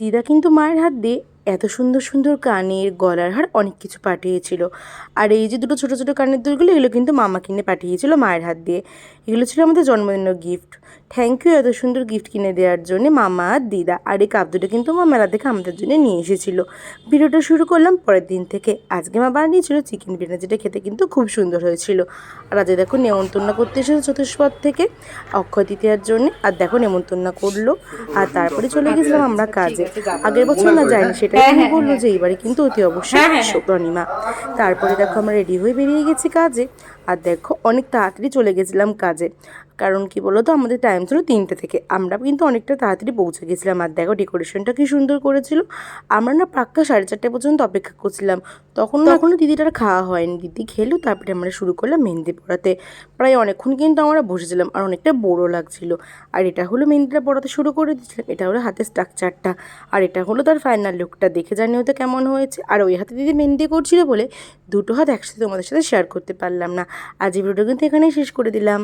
দিদা কিন্তু মায়ের হাত দিয়ে এত সুন্দর সুন্দর কানের গলার হার অনেক কিছু পাঠিয়েছিল। আর এই যে দুটো ছোটো ছোটো কানের দুলগুলো, এগুলো কিন্তু মামা কিনে পাঠিয়েছিল মায়ের হাত দিয়ে। এগুলো ছিল আমাদের জন্মদিনের গিফট থ্যাংক ইউ এত সুন্দর গিফট কিনে দেওয়ার জন্য মামা আর দিদা। আর এই কাপ দুটো কিন্তু মা মেলা থেকে আমাদের জন্য নিয়ে এসেছিল। ভিডিওটা শুরু করলাম পরের দিন থেকে। আজকে মা বানিয়েছিল চিকেন বিরিয়ানি, যেটা খেতে কিন্তু খুব সুন্দর হয়েছিল। আর আজকে দেখো নেমন্তন্ন করতে এসেছে চতুষ্পদ থেকে অক্ষয় তৃতীয়ার জন্য। আর দেখো নেমন্তন্ন করল। আর তারপরে চলে গেছিলাম আমরা কাজে। আগের বছর না যাইনি, সেটা আমি বলল যে এইবারে কিন্তু অতি অবশ্যই প্রণিমা তারপরে দেখো আমরা রেডি হয়ে বেরিয়ে গেছি কাজে। আর দেখো অনেক তাড়াতাড়ি চলে গেছিলাম কাজে। কারণ কি বলো তো আমাদের টাইম ছিল তিনটে থেকে। আমরা কিন্তু অনেকটা তাড়াতাড়ি পৌঁছে গেছিলাম। আর দেখো ডেকোরেশনটা কি সুন্দর করেছিল। আমরা না পাক্কা সাড়ে চারটে পর্যন্ত অপেক্ষা করছিলাম। তখন এখনও দিদিটার খাওয়া হয়নি। দিদি খেলো তারপরে আমরা শুরু করলাম মেহেন্দি পড়াতে। প্রায় অনেকক্ষণ কিন্তু আমরা বসেছিলাম আর অনেকটা বড়ো লাগছিল। আর এটা হলো মেহেন্দিটা পড়াতে শুরু করে দিয়েছিলাম। এটা হলো হাতের স্ট্রাকচারটা আর এটা হলো তার ফাইনাল লুকটা দেখে জানিও তো কেমন হয়েছে। আর ওই হাতে দিদি মেহেন্দি করছিল বলে দুটো হাত একসাথে তোমাদের সাথে শেয়ার করতে পারলাম না। আজ এই ভিডিওটা কিন্তু এখানেই শেষ করে দিলাম।